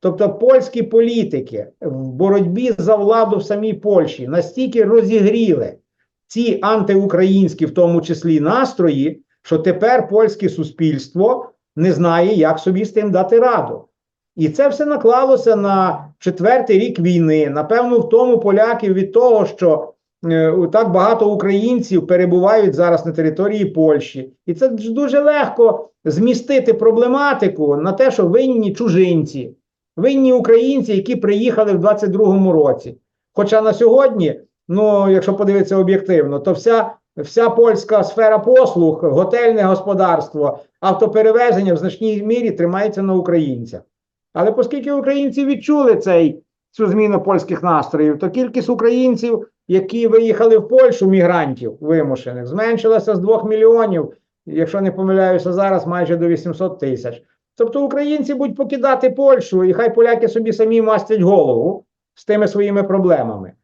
Тобто польські політики в боротьбі за владу в самій Польщі настільки розігріли ці антиукраїнські, в тому числі настрої, що тепер польське суспільство не знає, як собі з тим дати раду. І це все наклалося на четвертий рік війни. Напевно, в тому поляків від того, що е, так багато українців перебувають зараз на території Польщі, і це дуже легко змістити проблематику на те, що винні чужинці, винні українці, які приїхали в 22-му році. Хоча на сьогодні, ну якщо подивитися об'єктивно, то вся, вся польська сфера послуг, готельне господарство, автоперевезення в значній мірі тримається на українцях. Але оскільки українці відчули цей, цю зміну польських настроїв, то кількість українців, які виїхали в Польщу, мігрантів вимушених, зменшилася з 2 мільйонів, якщо не помиляюся, зараз майже до 800 тисяч. Тобто українці будуть покидати Польщу, і хай поляки собі самі мастять голову з тими своїми проблемами.